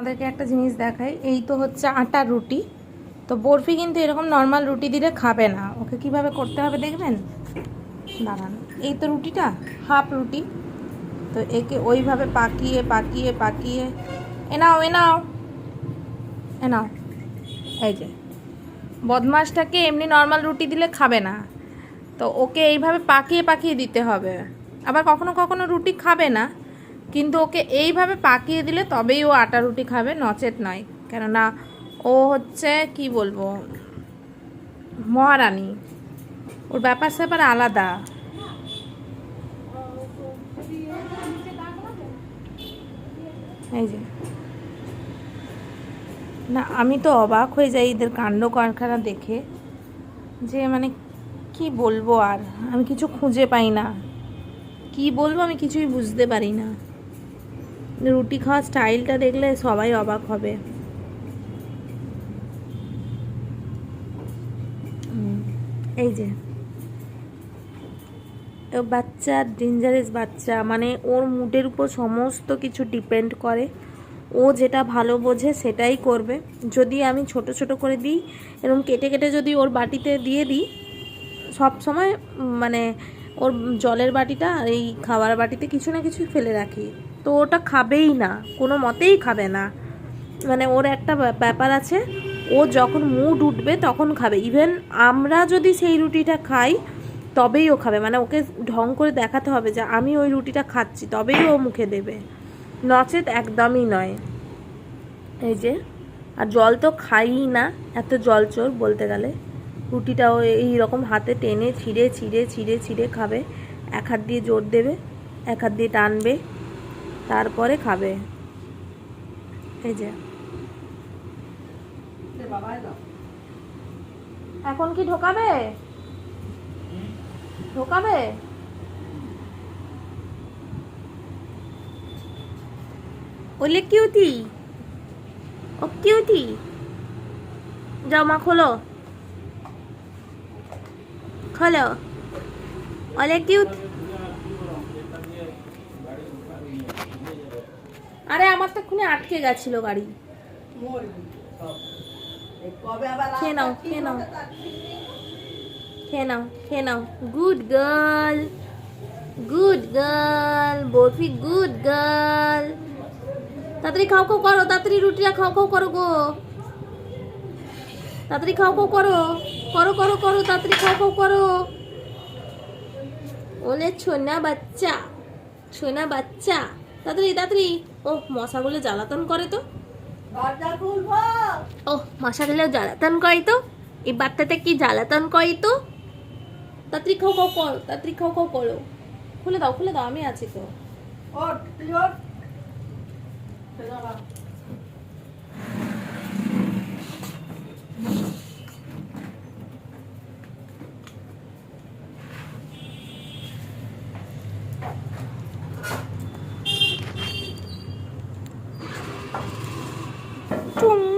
আমাদেরকে একটা জিনিস দেখাই, এই তো হচ্ছে আটার রুটি। তো বরফি কিন্তু এরকম নর্মাল রুটি দিলে খাবে না। ওকে কীভাবে করতে হবে দেখবেন? দাঁড়ান, এই তো রুটিটা হাফ রুটি। তো একে ওইভাবে পাকিয়ে পাকিয়ে পাকিয়ে এনাও এনাও এ নাও এ নাও, এই যে। বদমাসটাকে এমনি নর্মাল রুটি দিলে খাবে না। তো ওকে এইভাবে পাকিয়ে পাকিয়ে দিতে হবে। আবার কখনো কখনো রুটি খাবে না। কিন্তু ওকে এইভাবে পাকিয়ে দিলে তবেই ও আটা রুটি খাবে, নচেত নয়। কেননা ও হচ্ছে, কি বলব, মহারানী। ওর ব্যাপার স্যাপার আলাদা। এই যে। না, আমি তো অবাক হয়ে যাই এদের কাণ্ড কারখানা দেখে যে মানে কি বলব আর? আমি কিছু খুঁজে পাই না। কি বলব আমি কিছুই বুঝতে পারি না। রুটি খাওয়ার স্টাইলটা দেখলে সবাই অবাক হবে। এই যে। ও বাচ্চা ডেঞ্জারাস বাচ্চা মানে ওর মুডের উপর সমস্ত কিছু ডিপেন্ড করে। ও যেটা ভালো বোঝে সেটাই করবে। যদি আমি ছোট ছোট করে দিই এরকম কেটে কেটে যদি ওর বাটিতে দিয়ে দিই সব সময় মানে ওর জলের বাটিটা আর এই খাবার বাটিতে কিছু না কিছু ফেলে রাখি। তো ওটা খাবেই না, কোনো মতেই খাবে না। মানে ওর একটা ব্যাপ- ব্যাপার আছে, ও যখন মুড উঠবে তখন খাবে। ইভেন আমরা যদি সেই রুটিটা খাই, তবেই ও খাবে। মানে ওকে ঢং করে দেখাতে হবে যে, আমি ওই রুটিটা খাচ্ছি তবেই ও মুখে দেবে। নচেত একদমই নয়। এই যে, আর জল তো খাই না, এত জল চোর বলতে গেলে। রুটিটাও এই রকম হাতে টেনে ছিঁড়ে ছিঁড়ে ছিঁড়ে ছিঁড়ে খাবে। এক হাত দিয়ে জোর দেবে, এক হাত দিয়ে টানবে, তারপরে খাবে। এই যে। এখন কি ঢোকাবে? ঢোকাবে? ওলে কিউটি ও কিউটি যাও মা খোলো। খোলো ওলে কিউট আরে, আমার তো খুনে আটকে গেছিল গাড়ি। খেয়ে নাও নাও। খেয়ে নাও খেয়ে নাও। Good girl good girl good girl তাড়াতাড়ি খাও খাও, করো। তাড়াতাড়ি রুটিটা খাও খাও, করো গো। তাড়াতাড়ি খাও খাও, করো। করো করো করো তাড়াতাড়ি খাও খাও করো। ওলে ছোনা বাচ্চা ছোনা বাচ্চা তাড়াতাড়ি তাড়াতাড়ি। ও মশাগুলো জ্বালাতন করে তো। ও মশাগুলো জ্বালাতন করে তো। এই বাচ্চাটা কি জ্বালাতন করে তো? তাড়াতাড়ি খাও খাও করো তাড়াতাড়ি খাও খাও করো। খুলে দাও খুলে দাও আমি আছি তো। потом